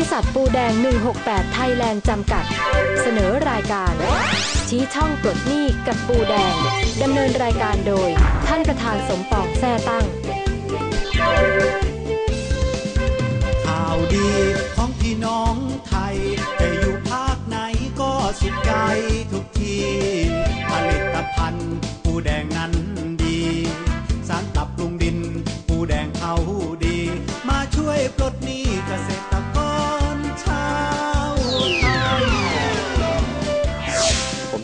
ริษัทปูแดง 168 ไทยแลนด์จำกัด เสนอรายการ ชี้ช่องปลดหนี้กับปูแดง ดำเนินรายการโดย ท่านประธานสมปองแท่ตั้ง ข่าวดีของพี่น้องไทยจะอยู่ภาคไหนก็สุขใจทุกที ผลิตภัณฑ์ปูแดงนั้น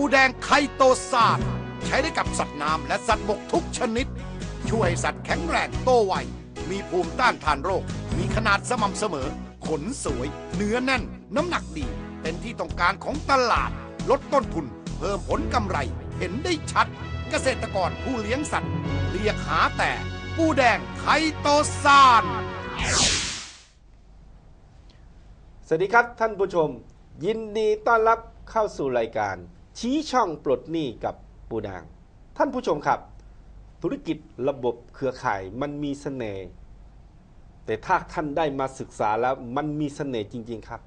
ปูแดงไคโตซานใช้ได้กับสัตว์น้ำและสัตว์บกทุกชนิด ช่วยให้สัตว์แข็งแรงโตไว มีภูมิต้านทานโรค มีขนาดสม่ำเสมอ ขนสวย เนื้อแน่น น้ำหนักดี เป็นที่ต้องการของตลาด ลดต้นทุน เพิ่มผลกำไร เห็นได้ชัด เกษตรกรผู้เลี้ยงสัตว์ เรียกหาแต่ปูแดงไคโตซานสวัสดีครับท่านผู้ชม ยินดีต้อนรับเข้าสู่รายการ ชี้ช่องปลดหนี้กับปูดาง ท่านผู้ชมครับ ธุรกิจระบบเครือข่ายมันมีเสน่ห์แต่ถ้าท่านได้มาศึกษาแล้วมันมีเสน่ห์จริง ๆครับ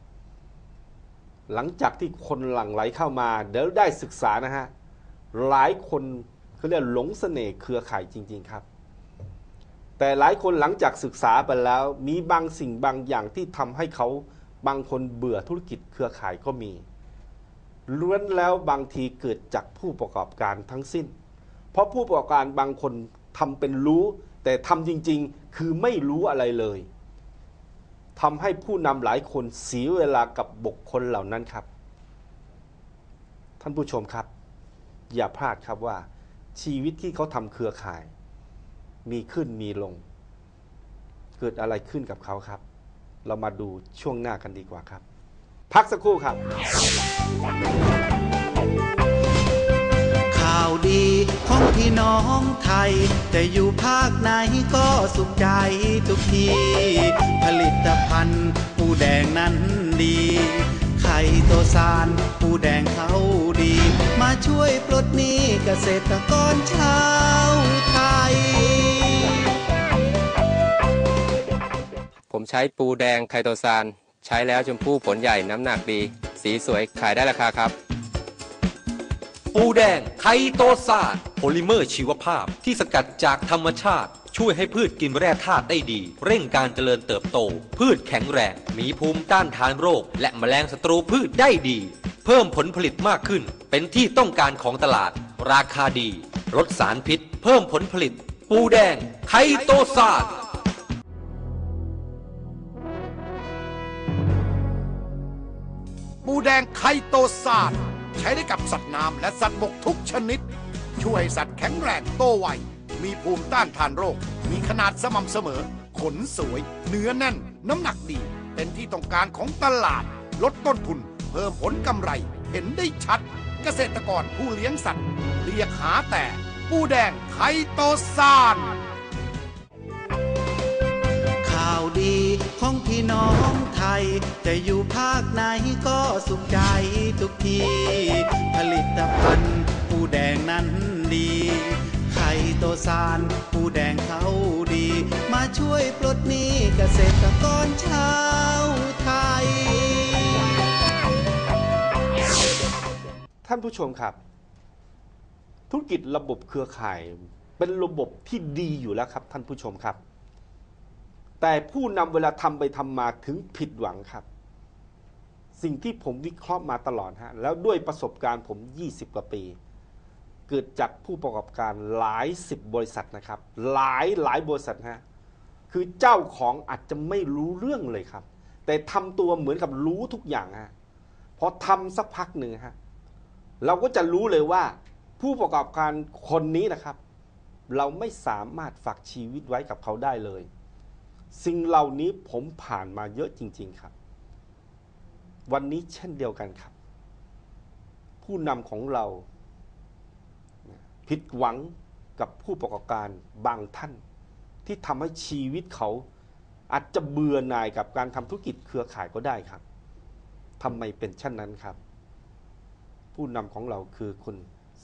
หลังจากที่คนหลั่งไหลเข้ามาเดี๋ยวได้ศึกษานะฮะหลายคนเขาเรียกหลงเสน่ห์เครือข่ายจริง ๆครับ แต่หลายคนหลังจากศึกษาไปแล้ว มีบางสิ่งบางอย่างที่ทำให้เขาบางคนเบื่อธุรกิจเครือข่ายก็มี ล้วนแล้วบางทีเกิดจากผู้ประกอบการทั้งสิ้น เพราะผู้ประกอบการบางคนทำเป็นรู้ แต่ทำจริงๆ คือไม่รู้อะไรเลยทำให้ผู้นำหลายคนเสียเวลากับบุคคลเหล่านั้นครับ ท่านผู้ชมครับ อย่าพลาดครับว่า ชีวิตที่เขาทำเครือข่าย มีขึ้นมีลง เกิดอะไรขึ้นกับเขาครับ เรามาดูช่วงหน้ากันดีกว่าครับ พักสักครู่ครับ ข่าวดีของพี่น้องไทย จะอยู่ภาคไหนก็สุขใจทุกที ผลิตภัณฑ์ปูแดงนั้นดี ไข่โตซานปูแดงเขาดี มาช่วยปลดหนี้เกษตรกรชาวไทย ผมใช้ปูแดงไคโตซาน ใช้แล้วชมพู่ผลใหญ่น้ำหนักดี สีสวยขายได้ราคาครับ ปูแดงไคโตซานโพลิเมอร์ชีวภาพที่สกัดจากธรรมชาติ ช่วยให้พืชกินแร่ธาตุได้ดี เร่งการเจริญเติบโต พืชแข็งแรง มีภูมิต้านทานโรค และแมลงศัตรูพืชได้ดี เพิ่มผลผลิตมากขึ้น เป็นที่ต้องการของตลาด ราคาดี ลดสารพิษ เพิ่มผลผลิต ปูแดงไคโตซาน แดงไคโตซานใช้ได้กับสัตว์น้ำและสัตว์บกทุกชนิด ช่วยให้สัตว์แข็งแรงโตไว มีภูมิต้านทานโรค มีขนาดสม่ำเสมอ ขนสวย เนื้อแน่น น้ำหนักดี เป็นที่ต้องการของตลาด ลดต้นทุน เพิ่มผลกำไร เห็นได้ชัด เกษตรกรผู้เลี้ยงสัตว์ เรียกหาแต่ ปูแดงไคโตซานาวดีของพี่น้องไทย จะอยู่ภาคไหนก็สุขใจทุกที ผลิตภัณฑ์ปูแดงนั้นดี ไข่โตซานปูแดงเขาดี มาช่วยปลดหนี้เกษตรกรชาวไทย ท่านผู้ชมครับ ธุรกิจระบบเครือข่าย เป็นระบบที่ดีอยู่แล้วครับท่านผู้ชมครับ แต่ผู้นำเวลาทำไปทำมาถึงผิดหวังครับ สิ่งที่ผมวิเคราะห์มาตลอดฮะแล้วด้วยประสบการณ์ผม 20 กว่าปี เกิดจากผู้ประกอบการหลายสิบบริษัทนะครับ หลายหลายบริษัทฮะคือเจ้าของอาจจะไม่รู้เรื่องเลยครับ แต่ทำตัวเหมือนกับรู้ทุกอย่างฮะพอทำสักพักหนึ่งฮะเราก็จะรู้เลยว่าผู้ประกอบการคนนี้นะครับ เราไม่สามารถฝากชีวิตไว้กับเขาได้เลย สิ่งเหล่านี้ผมผ่านมาเยอะจริง ๆครับ วันนี้เช่นเดียวกันครับ ผู้นำของเราผิดหวังกับผู้ประกอบการบางท่าน ที่ทำให้ชีวิตเขาอาจจะเบื่อหน่ายกับการทำธุรกิจเครือข่ายก็ได้ครับทำไมเป็นเช่นนั้นครับ ผู้นำของเราคือคุณ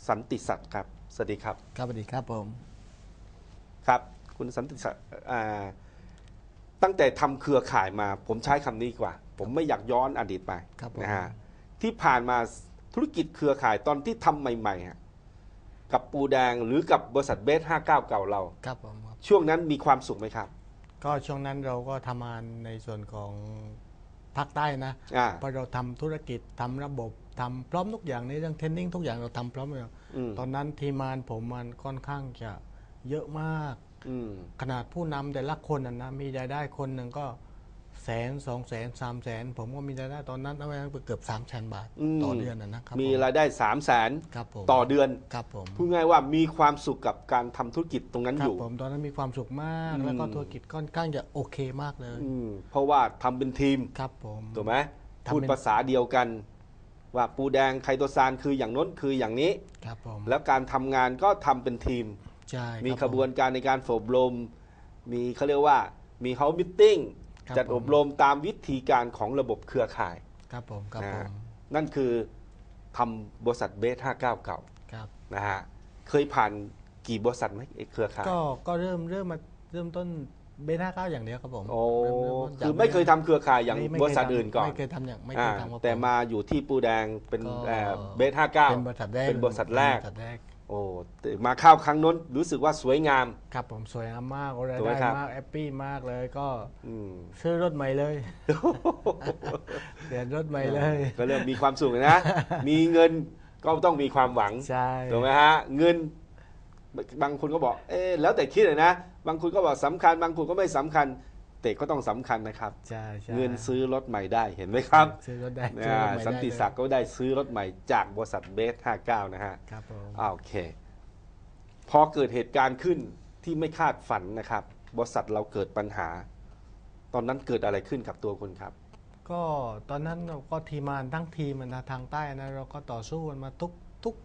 สันติศักดิ์ครับสวัสดีครับ ครับสวัสดีครับผม ครับ คุณสันติศักดิ์อ่า ตั้งแต่ทำเครือข่ายมา ผมใช้คำนี้ดีกว่า ผมไม่อยากย้อนอดีตไปครับผมนะฮะที่ผ่านมาธุรกิจเครือข่ายตอนที่ทำใหม่ๆฮะกับปูแดงหรือกับบริษัทเบส59เก่าเราครับผมครับช่วงนั้นมีความสุขไหมครับ ก็ช่วงนั้นเราก็ทำงานในส่วนของภาคใต้นะอ่าเพราะเราทำธุรกิจทำระบบทำพร้อมทุกอย่างในเรื่องเทรนนิ่งทุกอย่างเราทำพร้อมหมดอืมตอนนั้นทีมงานผมมันค่อนข้างจะเยอะมากอืมขนาดผู้นำแต่ละคนนะนะมีรายได้คนหนึ่งก็แสนสองแสนสามแสนผมก็มีรายได้ตอนนั้นเอาไว้เกือบสามแสนบาทอืมต่อเดือนนะนะครับมีผรายได้3 0 0แสนครับผมต่อเดือนครับผมพูดง่ายว่ามีความสุขกับการทำธุรกิจตรงนั้นคอรับยู่ผมตอนนั้นมีความสุขมาก แล้วก็อืมธุรกิจค่อนข้างจะโอเคมากเลยอืมเพราะว่าทำเป็นทีมครับผมถูกไหมทำเป็นพูดภาษาเดียวกัน ว่าปูแดงไคโตซานคืออย่างโน้นคืออย่างนี้ครับผมแล้วการทำงานก็ทำเป็นทีม ใช่มีคขรับผมบวนการในการฝึกอบรมมีเขาเรียกว่ามีเฮามิทติ้งครับจัดผมอบรมตามวิธีการของระบบเครือข่าย ครับผมครับนะผฮะมนั่นคือทำบริษัทเบส59เก่าครับนะฮะเคยผ่านกี่บริษัทไหมไอ้เครือข่ายก็ก็เริ่มเริ่มมาเริ่มต้นเบต้าเก้าอย่างเดียวครับผมโอ้เริ่มเริ่มต้นจากคือไม่เคยทำเครือข่ายอย่างไม่ไม่บริษัทอื่นก่อนไม่เคยทำอย่างไม่เคอ่ายทำครับแต่ผมาอยู่ที่ปูแดงเป็นก็เอ่อเบส59เป็นบริษัทแรกเป็นบริษัทแรกบริษัทแรก โอ้แต่มาเข้าครั้งนั้นรู้สึกว่าสวยงาม ครับผมสวยงามมากรายถูกไหมได้ครับ มากแอปปี้มากเลยก็อืม ซื้อรถใหม่เลย เปลี่ยนรถใหม่เลย ก็เริ่มมีความสุขนะ มีเงินก็ต้องมีความหวังใช่ ถูกไหมฮะ เงิน บางคนก็บอก เอ๊ะแล้วแต่คิดเลยนะ บางคนก็บอกสำคัญ บางคนก็ไม่สำคัญ แต่ก็ต้องสำคัญนะครับใช่ใช่เงินซื้อรถใหม่ได้เห็นไหมครับ ซื้อรถได้ซื้ออ่ารถใหม่สันติได้เลยศักดิ์ก็ได้ซื้อรถใหม่จากบริษัทเบส 59 นะฮะครับผมอ่าโอเค พอเกิดเหตุการณ์ขึ้นที่ไม่คาดฝันนะครับ บริษัทเราเกิดปัญหา ตอนนั้นเกิดอะไรขึ้นกับตัวคุณครับ ก็ตอนนั้นเราก็ทีมงานทั้งทีมนะทางใต้นะเราก็ต่อสู้กันมาทุกทุก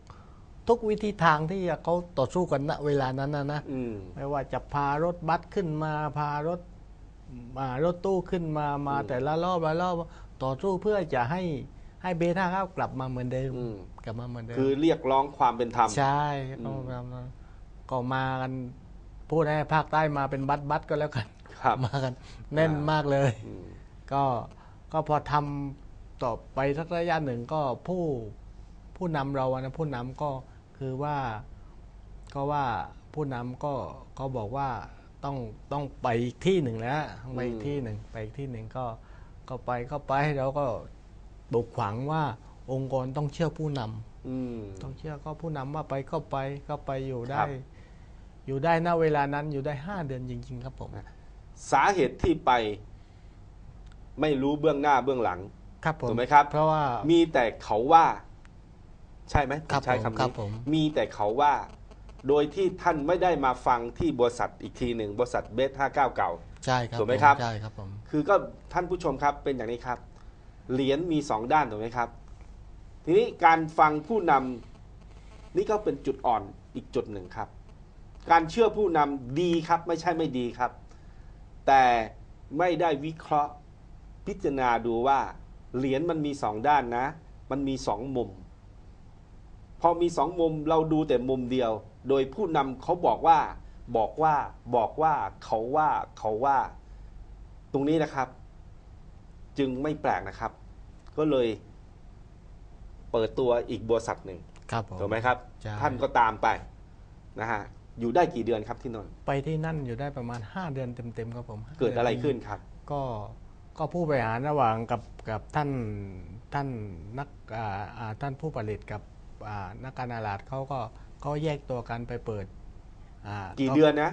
ทุกวิธีทางที่เขาต่อสู้กันณเวลานั้นนะนะอืมไม่ว่าจะพารถบัสขึ้นมาพารถ มารถตู้ขึ้นมามาอืมแต่ละรอบละรอบต่อสู้เพื่อจะให้ให้เบต้าเข้ากลับมาเหมือนเดิม อืม กลับมาเหมือนเดิมคือเรียกร้องความเป็นธรรม ใช่อืก็มมาก็มากันพูดให้ภาคใต้มาเป็นบัสบัสก็แล้วกันครับ มากันแน่นอ่ามมากเลย อืม ก็ก็พอทำต่อไปสักระยะหนึ่งก็ผู้ผู้นำเราอะนะผู้นำก็คือว่าก็ว่าผู้นำก็ก็บอกว่า ต้องต้องไปอีกที่หนึ่งแล้วต้องไปอีกที่หนึ่งไปอีกที่หนึ่งก็ก็ไปก็ไปเราก็ปลุกขวังว่าองค์กรต้องเชื่อผู้นำอืม ต้องเชื่อก็ผู้นำว่าไปก็ไปก็ไปอยู่คได้รับ อยู่ได้ณเวลานั้นอยู่ได้ห้าเดือนจริง ๆ ครับผมสาเหตุที่ไป ไม่รู้เบื้องหน้าเบื้องหลัง ครับผมถูกไหมครับ เพราะว่า มีแต่เขาว่า ใช่ไหมผมครับใช้ผมคำครันี้บผม มีแต่เขาว่า โดยที่ท่านไม่ได้มาฟังที่บริษัทอีกทีหนึ่งบริษัทเบสห้าเก้าเก่า ใช่ครับถูกไหมครับ ใช่ครับผม คือก็ท่านผู้ชมครับเป็นอย่างนี้ครับ เหรียญมีสองด้านถูกไหมครับ ทีนี้การฟังผู้นำนี่ก็เป็นจุดอ่อนอีกจุดหนึ่งครับ การเชื่อผู้นำดีครับ ไม่ใช่ไม่ดีครับ แต่ไม่ได้วิเคราะห์พิจารณาดูว่า เหรียญมันมีสองด้านนะ มันมีสองมุม พอมีสองมุมเราดูแต่มุมเดียว โดยผู้นำเขาบอกว่า บอกว่า บอกว่าเขาว่าเขาว่า ตรงนี้นะครับ จึงไม่แปลกนะครับ ก็เลย เปิดตัวอีกบริษัทหนึ่งครับผมถูกไหมครับ ใช่ ท่านก็ตามไปนะฮะอยู่ได้กี่เดือนครับที่นนท์ไปที่นั่นอยู่ได้ประมาณ 5 เดือนเต็มๆครับผมเกิดอะไรขึ้นครับ ก็ก็ผู้บริหารระหว่างกับกับท่านท่านนักอ่าอ่าท่านผู้ผลิตกับอ่านักการตลาดเขาก็ เขาแยกตัวกันไปเปิดอ่ากี่เดือนนะ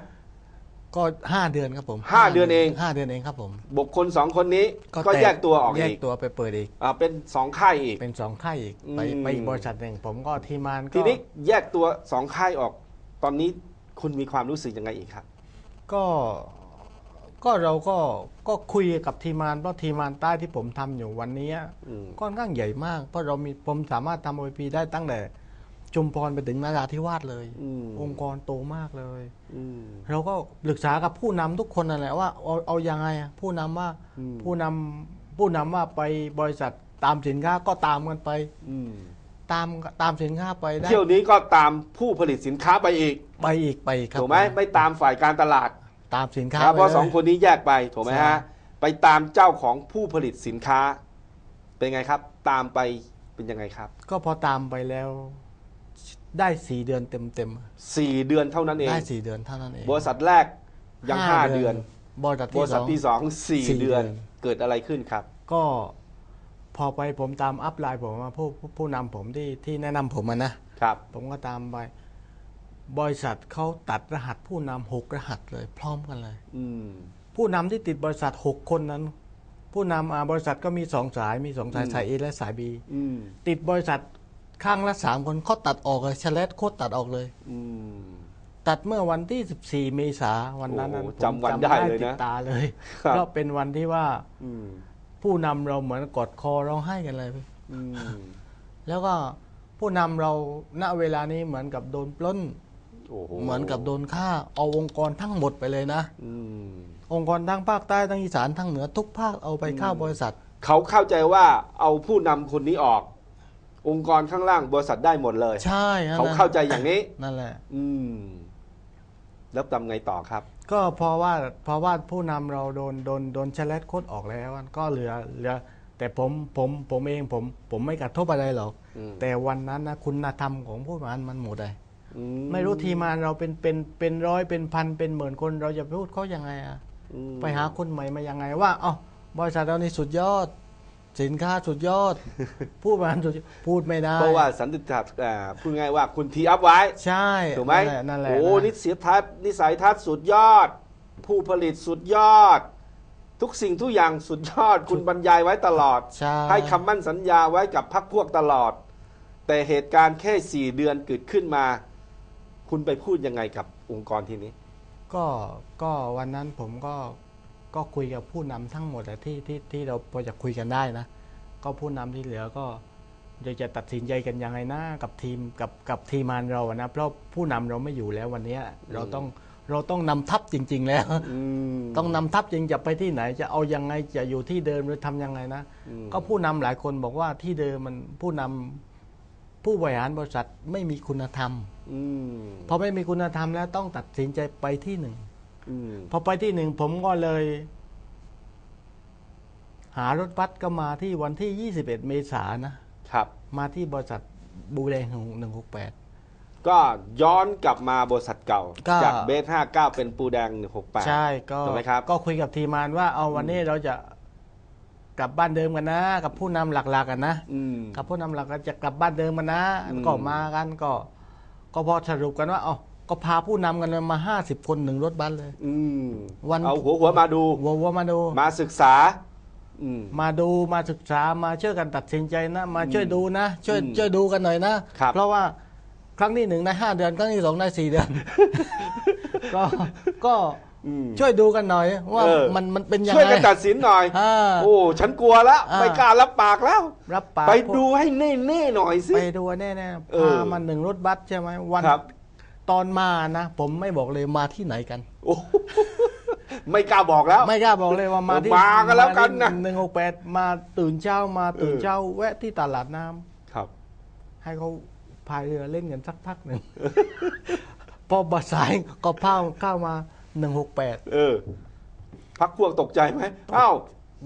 ก็ห้าเดือนครับผมห้าเดือนเอง ห้าเดือนเองครับผม บุคคลสองคนนี้ก็ต่แยกตัวออกแยกอีกตัวไปเปิดอีกอ่าเป็นสองค่ายอีก เป็นสองค่ายอีกไปอืม ไปอีกบริษัทหนึ่งผมก็ทีมงานก็ทีนี้แยกตัวสองค่ายออก ตอนนี้คุณมีความรู้สึกยังไงอีกครับ ก็ก็เราก็ก็คุยกับทีมงานเพราะทีมงานใต้ที่ผมทำอยู่วันนี้อืม ค่อนข้างใหญ่มาก เพราะเรามีผมสามารถทำโอพีได้ตั้งแต่ จุมพรไปถึงนาราธิวาสเลย อืมองค์กรโตมากเลย อืม เราก็ปรึกษากับผู้นำทุกคนนั่นแหละว่าเอาเอายังไงอะผู้นำว่าอืม ผู้นำผู้นำว่าไปบริษัทตามสินค้าก็ตามกันไปอืมตามตามสินค้าไปได้เที่ยวนี้ก็ตามผู้ผลิตสินค้าไปอีกไปอีกไปอีกครับถูกไหมไม่ตามฝ่ายการตลาดตามสินค้าครับเพราะไปลย สองคนนี้แยกไปถูกไหมใช่ ฮะไปตามเจ้าของผู้ผลิตสินค้า เป็นไงครับ ตามไปเป็นยังไงครับ ก็พอตามไปแล้ว ได้สี่เดือนเต็มเต็มสี่เดือนเท่านั้นเอๆง ได้สี่เดือนเท่านั้นเอง บริษัทแรกยังห้าเดือน บริษัทบที่ริสษัทอง ที่สองสี่สี่เดือน เดือน เกิดอะไรขึ้นครับ ก็พอไปผมตามอัพไลน์ผมมาผู้ผู้ผู้นำผมที่ที่แนะนำผมมานะ ครับ ผมก็ตามไป บริษัทเขาตัดรหัสผู้นำหกรหัสเลย พร้อมกันเลย อืม ผู้นำที่ติดบริษัทหกคนนั้น ผู้นำอ่าบริษัทก็มีสองสายมีสองสายอืม สายเอและสายบีอืม ติดบริษัท ข้างละสามคนเขาตัดออกเลยชเลตโคตรตัดออกเลย อืม ตัดเมื่อวันที่ 14 เมษาวันนั้นนั้นโอ้ผมจำวันได้เลยนะติดตาเลยครับ เพราะเป็นวันที่ว่าอืมผู้นำเราเหมือนกอดคอร้องไห้กันเลย อืมแล้วก็ผู้นำเราณเวลานี้เหมือนกับโดนปล้น โอ้โหเหมือนกับโดนฆ่าเอาองค์กรทั้งหมดไปเลยนะ อืมองค์กรทั้งภาคใต้ทั้งอีสานทั้งเหนือทุกภาคเอาไปเข้าบริษัท เขาเข้าใจว่าเอาผู้นำคนนี้ออก องค์กรข้างล่างบริษัทได้หมดเลย ใช่นั่นเขาแหละเข้าใจอย่างนี้ นั่นแหละ อืม แล้วทำไงต่อครับ ก็เพราะว่าเพราะว่าผู้นำเราโดนโดนโดนแชร์โคตรออกแล้วก็เหลือเหลือ แต่ผมผมผมเองผม ผมไม่กระทบอะไรหรอกอืม แต่วันนั้นนะคุณธรรมของผู้บริหารมันหมดเลยอืไม่รู้ทีมงานเราเป็นเป็นเป็นร้อยเป็นพันเป็นหมื่นคนเราจะไปพูดเขายังไงอะ อืม ไปหาคนใหม่มายังไงว่า เอ้าบริษัทเรานี่สุดยอด สินค้าสุดยอดผู้บริหารสุดยอดพูดไม่ได้เพราะว่าสันติทัศน์อ่าพูดง่ายว่าคุณทีอัพไว้ใช่ถูกไหมนั่นแหละนั่นแหละโอ้นะนิสัยทัศน์นิสัยทัศน์สุดยอด ผู้ผลิตสุดยอด ทุกสิ่งทุกอย่างสุดยอด คุณบรรยายไว้ตลอดใช่ให้คำมั่นสัญญาไว้กับพักพวกตลอด แต่เหตุการณ์แค่สี่เดือนเกิดขึ้นมา คุณไปพูดยังไงกับองค์กรทีนี้ ก็ก็วันนั้นผมก็ ก็คุยกับผู้นำทั้งหมดอะที่ที่ที่เราพอจะคุยกันได้นะ ก็ผู้นำที่เหลือก็จะจะตัดสินใจกันยังไงนะกับทีมกับกับทีมงานเราอะนะ เพราะผู้นำเราไม่อยู่แล้ววันเนี้ยเราต้องเราต้องนำทัพจริง ๆ แล้วอืมต้องนำทัพจริงจะไปที่ไหน จะเอายังไงจะอยู่ที่เดิมหรือทำยังไงนะอืมก็ผู้นำหลายคนบอกว่าที่เดิมมันผู้นำผู้บริหารบริษัทไม่มีคุณธรรมอืมพอไม่มีคุณธรรมแล้วต้องตัดสินใจไปที่หนึ่ง อืมพอไปที่หนึ่งผมก็เลย หารถบัสก็มาที่วันที่ 21 เมษายนนะครับ มาที่บริษัทบูแดงหนึ่งหกแปด ก็ย้อนกลับมาบริษัทเก่า ก็ จากเบสห้าเก้าเป็นปูแดงหนึ่งหกแปดใช่ก็ถูกไหมครับ ก็คุยกับทีมงานว่าเอาวันนี้เราจะกลับบ้านเดิมกันนะ กับผู้นำหลักๆกันนะ อืม กับผู้นำหลักก็จะกลับบ้านเดิมกันนะอืม ก็มากันก็ ก็พอสรุปกันว่าเอา ก็พาผู้นำกันมาห้าสิบคนหนึ่งรถบัสเลย อืมวัน เอาหัวหัวมาดูวัววัวมาดู มาศึกษา อืม มาดูมาศึกษามาช่วยกันตัดสินใจนะ มาช่วยดูนะ ช่วยอืมช่วยดูกันหน่อยนะ ครับ เพราะว่าครั้งที่หนึ่งได้ห้าเดือน ครั้งที่สองได้สี่เดือน ก็ก็อืมช่วยดูกันหน่อย ว่าเออมันมันเป็นยังช่วยไง กันตัดสินหน่อย อ่าโอ้ฉันกลัวแล้วอ่า ไม่กล้ารับปากแล้ว รับปากไปดูให้แน่ๆหน่อยสิ ไปดูแน่ๆเอพาอมาหนึ่งรถบัสใช่ไหมวันครับ ตอนมานะ ผมไม่บอกเลยมาที่ไหนกัน โอ้ไม่กล้าบอกแล้ว ไม่กล้าบอกเลยว่ามาที่มากันแล้วกันนะหนึ่งหกแปดมาตื่นเช้ามาตื่นเออเช้า แวะที่ตลาดน้ำครับ ให้เขาพายเรือเล่นกันสักพักหนึ่งพอบาสายก็พาเข้ามาหนึ่งหกแปดเออพักพวกตกใจไหมอ้าว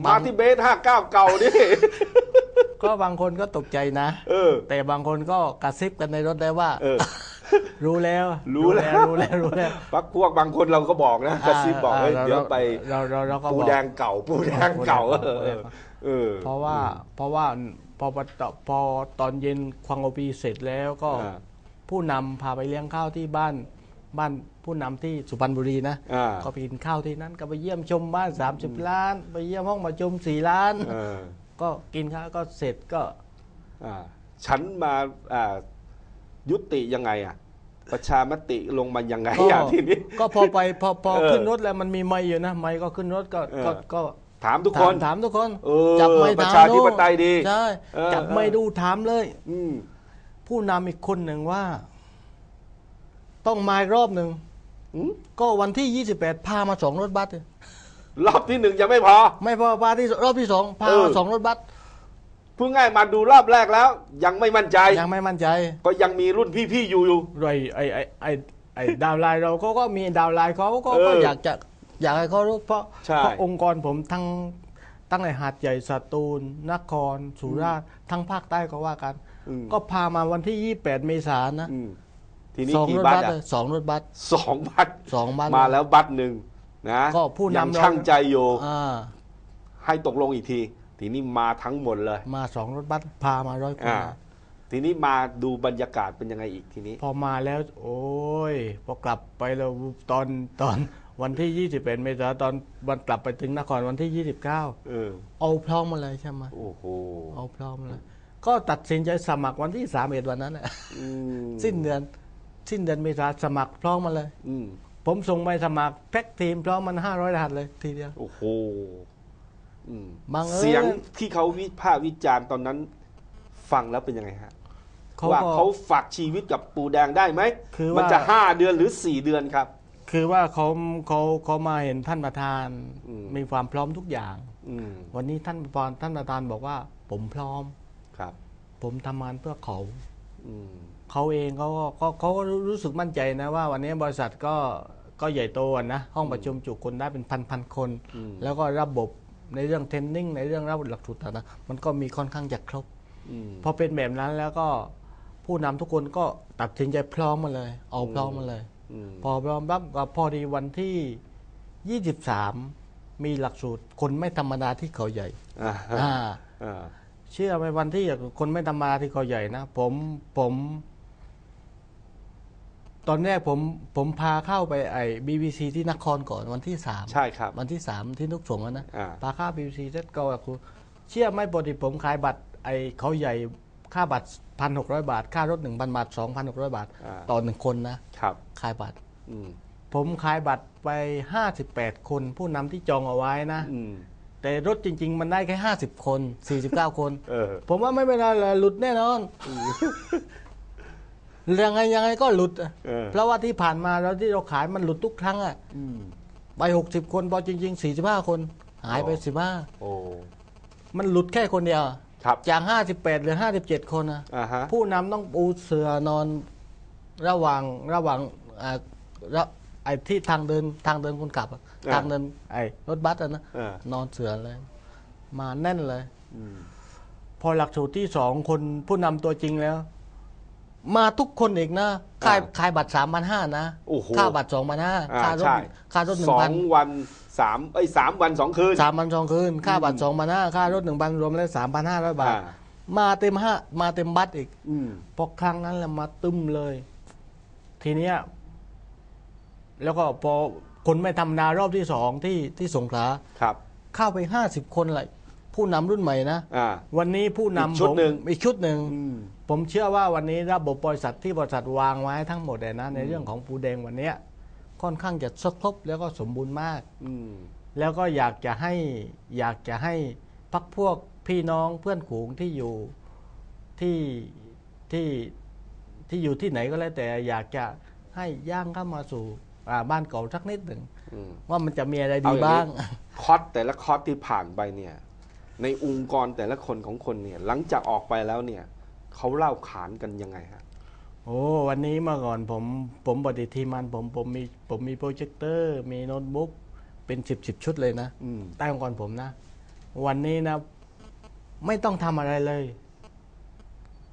บางมาที่เบสห้าเก้าเก่าดิก็บางคนก็ตกใจนะ เออ แต่บางคนก็กระซิบกันในรถได้ว่า เออ รู้แล้วรู้แล้วรู้แล้วรู้แล้วพักพวกบางคนเราก็บอกนะกระซิบบอกเฮ้ยาเดี๋ยวไปเราเราเราก็ปูบอกแดงเก่าปูแดงเก่าปูเอแดองเก่าเออเพราะว่าเพราะว่าพอพอพอตอนเย็นควงโอปีเสร็จแล้วก็อ่าผู้นำพาไปเลี้ยงข้าวที่บ้านบ้านผู้นำที่สุพรรณบุรีนะอ่าก็ไปกินข้าวที่นั้นก็ไปเยี่ยมชมบ้าน 30 ล้าน ไปเยี่ยมห้องประชุม4ล้านเออก็กินข้าวก็เสร็จก็อ่าฉันมาอ่ายุติยังไงอะ ประชามติลงมายังไงก็อะทีนี้ ก็พอไปพอพอเออขึ้นรถแล้วมันมีไม้อยู่นะไม้ก็ขึ้นรถก็เออก็ก็ถามทุกคนถามทุกคนเออจับไม้ประถามชาธิปไตยดีใช่เออจับไม้เออดูถามเลย อืมผู้นำอีกคนหนึ่งว่า ต้องมาอีกรอบหนึ่งอืมก็วันที่ 28 พามาสองรถบัสเลยรอบที่หนึ่งยังไม่พอ ไม่พอพาที่รอบที่สองพาเออมาสองรถบัส พูดง่ายมาดูรอบแรกแล้ว ยังไม่มั่นใจ ยังไม่มั่นใจ ก็ยังมีรุ่นพี่ๆอยู่อยู่ ไอ้ไอ้ไอ้ไอ้ไอ้ดาวน์ไลน์เราก็ก็มีดาวน์ไลน์เขาก็เออก็อยากจะอยากให้เขารู้เพราะใช่ เพราะองค์กรผมทั้งตั้งแต่หาดใหญ่สตูลนคร สุราษฎร์ทั้งภาคใต้ก็ว่ากัน อืมก็พามาวันที่ 28 เมษายนนะอืมทีนี้สองกี่รถบัตบัสรเลอะยสองรถบัส สองบัตรสองบัสมาแล้วบัตรหนึ่งนะก็ผู้นำยังเรา ช่างใจอยู่ อ่า ให้ตกลงอีกที ทีนี้มาทั้งหมดเลย มาสองรถบัสพามาร้อยคนอ่านะทีนี้มาดูบรรยากาศเป็นยังไงอีกทีนี้ พอมาแล้ว โอ้ย พอกลับไปแล้วตอนตอนวันที่ 21 เมษายนตอนวันกลับไปถึงนครวันที่ 29 เออ เอาพร้อมมาเลยใช่ไหมโอ้โหเอาพร้อมเลย ก็ตัดสินใจสมัครวันที่31วันนั้นแหละอืมสิ้นเดือน สิ้นเดือนเมษาสมัครพร้อมมาเลย อืมผมส่งไปสมัครแพ็กทีมพร้อมมัน 500รหัสเลยทีเดียว โอ้โห อืมบังเอิญ เสียงที่เขาวิพากษ์วิจารณ์ตอนนั้น ฟังแล้วเป็นยังไงฮะเขาว่าก็ เขาฝากชีวิตกับปูแดงได้ไหมคือมันว่าจะห้าเดือนหรือสี่เดือนครับ คือว่าเขาเขาเขามาเห็นท่านประธานอืม มีความพร้อมทุกอย่าง อืมวันนี้ท่านประธานท่านประธานบอกว่า ผมพร้อม ครับ ผมทำงานเพื่อเขา อืมเขาเองเขาก็เขาเขาก็รู้สึกมั่นใจนะว่า วันนี้บริษัทก็ก็ใหญ่โตอะนะห้องประชุมจุคนได้เป็นพันพันๆคนอืมแล้วก็ระบบ ในเรื่องเทรนนิ่งในเรื่องระบบหลักสูตรต่างๆมันก็มีค่อนข้างจะครบอืมพอเป็นแบบนั้นแล้วก็ผู้นำทุกคนก็ตัดสินใจพร้อมมาเลย เอาพร้อมมาเลยอืมพอพร้อมปั๊บก็พอดีวันที่ 23 มีหลักสูตรคนไม่ธรรมดาที่เขาใหญ่อ่าอ่าอ่าเชื่อไหมวันที่คนไม่ธรรมดาที่เขาใหญ่นะ ผมผม ตอนแรกผมผมพาเข้าไปไอ้บีบีซีที่นครก่อนวันที่สามใช่ครับ วันที่สามที่นุกสงฆ์อะนะอ่า พาเข้าบีบีซีเสร็จก็ครูเชื่อไหมปกติผมขายบัตรไอ้เขาใหญ่ค่าบัตรพันหกร้อยบาท ค่ารถหนึ่งพันบาทสองพันหกร้อยบาท อ่า ต่อหนึ่งคนนะครับขายบัตร อืมผมขายบัตรไปห้าสิบแปดคนผู้นำที่จองเอาไว้นะ อืม แต่รถจริง ๆ มันได้แค่ห้าสิบคนสี่สิบเก้าคน เออ ผมว่าไม่เป็นไรเลยหลุดแน่นอน ยังไงยังไงก็หลุดอะเออ เพราะว่าที่ผ่านมาแล้วที่เราขายมันหลุดทุกครั้งอะอืม ไปหกสิบคนพอจริงๆสี่สิบห้าคน หายไปอ๋อสิบห้าโอ้ มันหลุดแค่คนเดียวครับจากห้าสิบแปดหรือห้าสิบเจ็ดคนนะอ่าฮะ ผู้นำต้องปูเสือนอนระหว่างระหว่างอ่าระไอ้ที่ทางเดินทางเดินคนขับอะอ่า ทางเดินไอ้รถบัสอะนะ เออ นอนเสือเลย มาแน่นเลย อืม พอหลักสูตรที่สองคนผู้นำตัวจริงแล้ว มาทุกคนอีกนะค่ายขายบัตรสามพันห้านะโอ้โหค่าบัตรสองพันห้าอ่าค่ารถใช่ ค่ารถหนึ่สงอพันงวันสามเอ้ยสามวันสองคืน สามพันสองคืนค่าบัตรสองพันห้าค่ารถหนึ่งพันรวมแล้วสามพันห้าร้อยบาท อ่า มาเต็มห้ามาเต็มบัตรอีก อืม พอครั้งนั้นแหละมาตึมเลย ทีเนี้ยแล้วก็พอคนไม่ทำนารอบที่สองที่ที่สงขลาครับ เข้าไปห้าสิบคนเลย ผู้นำรุ่นใหม่นะ อ่า วันนี้ผู้นำอีกชุดผมหนึ่งอีกชุดหนึ่งอืม ผมเชื่อว่าวันนี้ระบบบริษัทที่บริษัทวางไว้ทั้งหมดเลยนะในเรื่องของปูแดงวันเนี้ยค่อนข้างจะครบแล้วก็สมบูรณ์มาก อืม แล้วก็อยากจะให้อยากจะให้พักพวกพี่น้องเพื่อนฝูงที่อยู่ที่ที่ที่อยู่ที่ไหนก็แล้วแต่อยากจะให้ย่างเข้ามาสู่อ่าบ้านเก่าสักนิดหนึ่งอืม ว่ามันจะมีอะไรเอาดีอย่างนี้บ้าง คอร์สแต่ละคอร์สที่ผ่านไปเนี่ย ในองค์กรแต่ละคนของคนเนี่ยหลังจากออกไปแล้วเนี่ยเขาเล่าขานกันยังไงฮะโอ้วันนี้เมื่อก่อนผมผมปฏิทีมมันผมผมมีผมมีโปรเจคเตอร์มีโน้ตบุ๊กเป็นสิบสิบชุดเลยนะอืมใต้องค์กรผมนะ วันนี้นะ ไม่ต้องทำอะไรเลย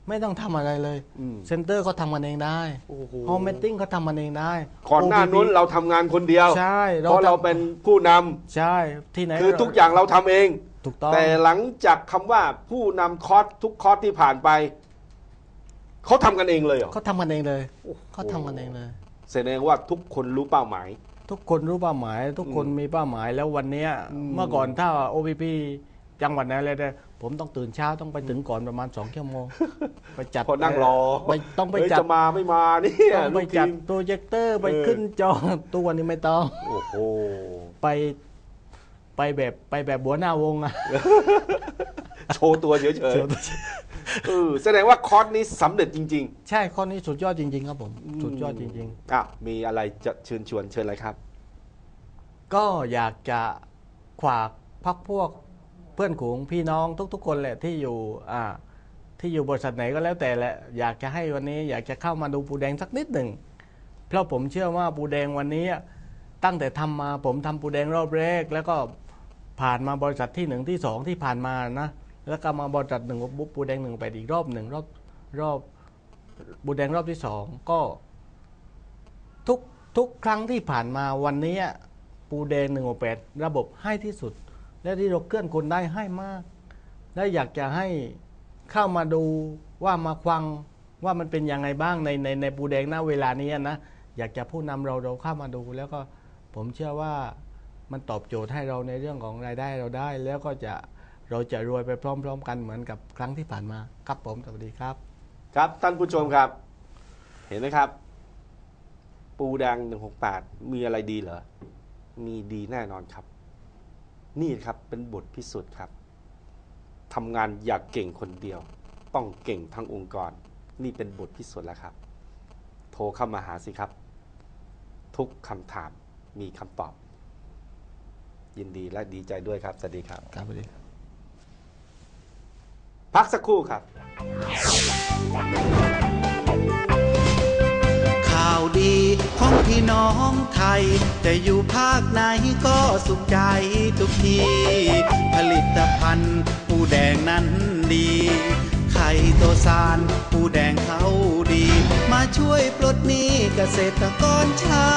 ไม่ต้องทำอะไรเลย อืม เซ็นเตอร์เขาทำกันเองได้โอ้โห โฮมเมตติ้งเขาทำกันเองได้ ก่อนหน้า OBB นู้นเราทำงานคนเดียวใช่เพราะเราเป็นผู้นำใช่ที่ไหนคือทุกอย่างเราทำเอง ถูกต้องแต่หลังจากคำว่าผู้นำคอร์สทุกคอร์สที่ผ่านไป เขาทำกันเองเลยเหรอเขาทำกันเองเลยเขาทำกันเองเลย แสดงว่าทุกคนรู้เป้าหมาย ทุกคนรู้เป้าหมาย ทุกคนมีเป้าหมายแล้ววันเนี้ยอืมเมื่อก่อนถ้า OPP จังหวัดไหนอะไรเนี่ยผมต้องตื่นเช้าต้องไปถึงก่อนประมาณสองชั่วโมง ไปจัดพอนั่งรอไปต้องไปเฮ้ยจัด จะมาไม่มาเนี่ยต้องไปลูกทีจัดมโปรเจคเตอร์ไปเออขึ้นจอ ตัวนี้ไม่ต้อง โอ้โห ไป ไปแบบไปแบบบัวหน้าวงอะโชว์ตัวเฉยๆเออแสดงว่าคอร์สนี้สำเร็จจริง ใช่ข้อนี้สุดยอดจริง ๆ ครับผมๆสุดยอดจริงอะมีอะไรจะเชิญชวนเชิญเลยครับ ๆ ก็อยากจะขวากพักพวกเพื่อนขูงพี่น้องทุก ๆ คนแหละที่อยู่อ่าที่อยู่บริษัทไหนก็แล้วแต่แหละอยากจะให้วันนี้อยากจะเข้ามาดูปูแดงสักนิดหนึ่ง เพราะผมเชื่อว่าปูแดงวันนี้ ตั้งแต่ทำมาผมทำปูแดงรอบแรก แล้วก็ ผ่านมาบริษัทที่หนึ่งที่สองที่ผ่านมานะแล้วก็มาบริษัทหนึ่งปุ๊บปูแดงหนึ่งไปอีกรอบหนึ่งรอบรอบปูแดงรอบที่สองก็ ทุกทุกครั้งที่ผ่านมาวันนี้ปูแดงหนึ่งแปดระบบให้ที่สุด และที่เราเคลื่อนคนได้ให้มาก และอยากจะให้เข้ามาดูว่ามาฟังว่ามันเป็นยังไงบ้างในในในปูแดงณเวลานี้นะอยากจะผู้นำเราเราเข้ามาดู แล้วก็ผมเชื่อว่า มันตอบโจทย์ให้เราในเรื่องของรายได้เราได้ แล้วก็จะเราจะรวยไปพร้อม ๆ กันเหมือนกับครั้งที่ผ่านมาครับผมสวัสดีครับ ครับท่านผู้ชมครับ เห็นไหมครับ ปูแดง168 มีอะไรดีเหรอ มีดีแน่นอนครับ นี่ครับเป็นบทพิสูจน์ครับทำงานอยากเก่งคนเดียว ต้องเก่งทั้งองค์กร นี่เป็นบทพิสูจน์แล้วครับ โทรเข้ามาหาสิครับ ทุกคำถามมีคำตอบ ยินดีและดีใจด้วยครับ สวัสดีครับ ครับสวัสดีครับพักสักครู่ครับ ข่าวดีของพี่น้องไทยแต่อยู่ภาคไหนก็สุขใจทุกที ผลิตภัณฑ์ปูแดงนั้นดี ไข่โตซานปูแดงเขาดี มาช่วยปลดหนี้เกษตรกรชา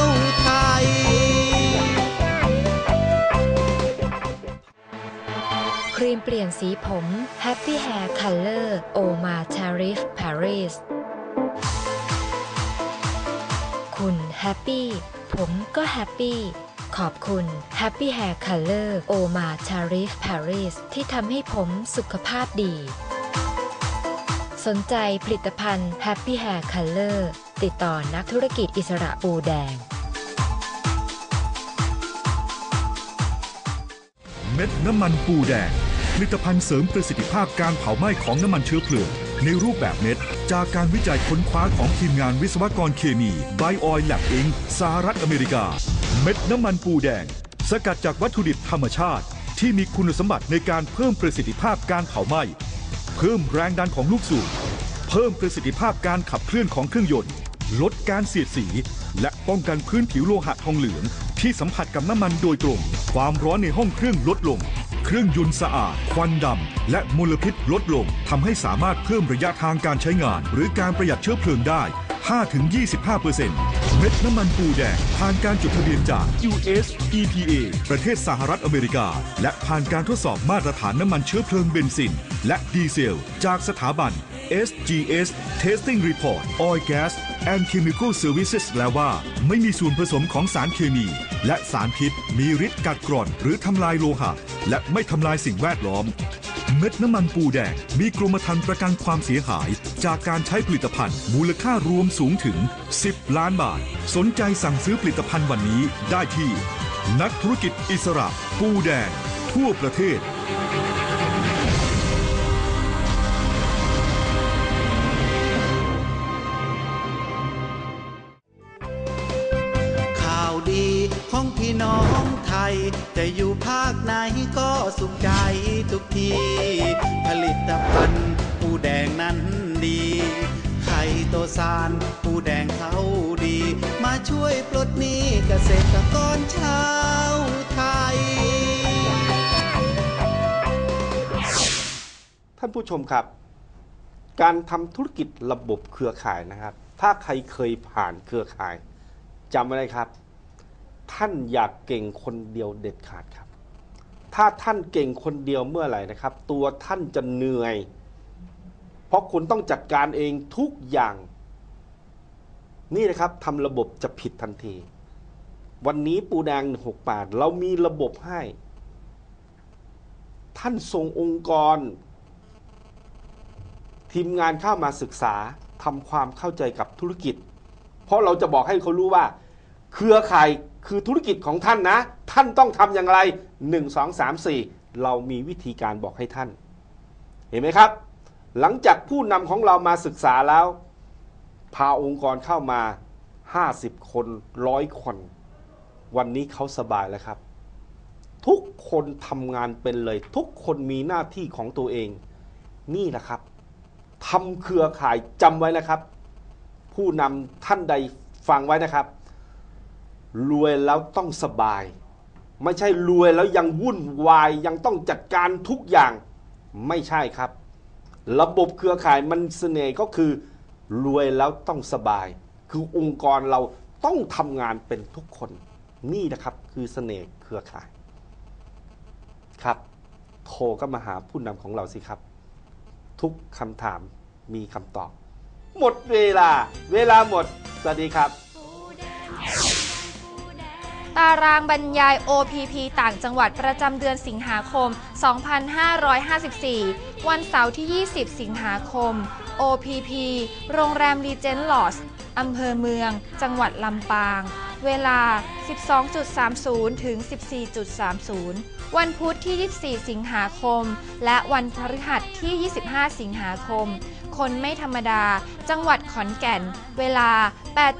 วไทย รีมเปลี่ยนสีผม Happy Hair Color Oma Tarif Paris คุณแฮปปี้ ผมก็แฮปปี้ ขอบคุณ Happy Hair Color Oma Tarif Paris ที่ทำให้ผมสุขภาพดี สนใจผลิตภัณฑ์ Happy Hair Color ติดต่อนักธุรกิจอิสระปูแดงเม็ดน้ำมันปูแดง ลิตภัณฑ์เสริมประสิทธิภาพการเผาไหม้ของน้ำมันเชื้อเพลิงในรูปแบบเม็ด จากการวิจัยค้นคว้าของทีมงานวิศวกรเคมีไบออยแลบอิงสหรัฐอเมริกา เม็ดน้ำมันปูแดง สกัดจากวัตถุดิบธรรมชาติ ที่มีคุณสมบัติในการเพิ่มประสิทธิภาพการเผาไหม้ เพิ่มแรงดันของลูกสูบเพิ่มประสิทธิภาพการขับเคลื่อนของเครื่องยนต์ ลดการเสียดสี และป้องกันพื้นผิวโลหะทองเหลือง ที่สัมผัสกับน้ำมันโดยตรง ความร้อนในห้องเครื่องลดลง เครื่องยนต์สะอาด ควันดำ และมลพิษลดลงทำให้สามารถเพิ่มระยะทางการใช้งาน หรือการประหยัดเชื้อเพลิงได้ 5-25%เม็ดน้ำมันปูแดง ผ่านการจดทะเบียนจาก US EPA ประเทศสหรัฐอเมริกา และผ่านการทดสอบมาตรฐานน้ำมันเชื้อเพลิงเบนซิน และดีเซล จากสถาบัน SGS Testing Report Oil Gas and Chemical Services แล้วว่า ไม่มีส่วนผสมของสารเคมี และสารพิษ มีฤทธิ์กัดกร่อน หรือทำลายโลหะ และไม่ทำลายสิ่งแวดล้อม เม็ดน้ำมันปูแดง มีกรมธรรม์ประกันความเสียหาย จากการใช้ผลิตภัณฑ์ มูลค่ารวมสูงถึง 10 ล้านบาท สนใจสั่งซื้อผลิตภัณฑ์วันนี้ได้ที่ นักธุรกิจอิสระ ปูแดง ทั่วประเทศ ช่วยปลดหนี้เกษตรกรชาวไทย ท่านผู้ชมครับ การทำธุรกิจระบบเครือข่ายนะครับ ถ้าใครเคยผ่านเครือข่ายจำไว้เลยครับ ท่านอยากเก่งคนเดียวเด็ดขาดครับ ถ้าท่านเก่งคนเดียวเมื่อไหร่นะครับ ตัวท่านจะเหนื่อย เพราะคุณต้องจัดการเองทุกอย่าง นี่นะครับทำระบบจะผิดทันที วันนี้ปูแดง168เรามีระบบให้ ท่านส่งองค์กร ทีมงานเข้ามาศึกษาทำความเข้าใจกับธุรกิจ เพราะเราจะบอกให้เขารู้ว่า เครือข่ายคือธุรกิจของท่านนะ ท่านต้องทำอย่างไร 1 2 3 4 เรามีวิธีการบอกให้ท่าน เห็นไหมครับ หลังจากผู้นำของเรามาศึกษาแล้ว พาองค์กรเข้ามา 50 คนร้อยคน วันนี้เขาสบายแล้วครับ ทุกคนทำงานเป็นเลย ทุกคนมีหน้าที่ของตัวเอง นี่แหละครับทำเครือข่ายจำไว้นะครับ ผู้นำท่านใดฟังไว้นะครับ รวยแล้วต้องสบาย ไม่ใช่รวยแล้วยังวุ่นวายยังต้องจัดการทุกอย่างไม่ใช่ครับ ระบบเครือข่ายมันเสน่ห์ก็คือ รวยแล้วต้องสบาย คือองค์กรเราต้องทำงานเป็นทุกคน นี่นะครับคือเสน่ห์เครือข่าย ครับ โทรก็มาหาผู้นำของเราสิครับ ทุกคำถามมีคำตอบ หมดเวลา เวลาหมด สวัสดีครับ ตารางบรรยาย OPP ต่างจังหวัดประจำเดือนสิงหาคม 2554 วันเสาร์ที่ 20 สิงหาคม OPP โรงแรมรีเจนต์ลอสอำเภอเมือง จังหวัดลำปาง เวลา 12.30 ถึง 14.30 วันพุธที่ 24 สิงหาคม และวันพฤหัสที่ 25 สิงหาคม คนไม่ธรรมดา จังหวัดขอนแก่น เวลา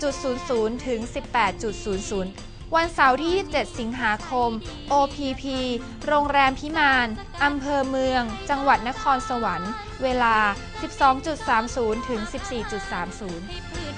8.00 ถึง 18.00 วันเสาร์ที่ 27 สิงหาคม OPP โรงแรมพิมานอำเภอเมือง จังหวัดนครสวรรค์ เวลา 12.30 ถึง 14.30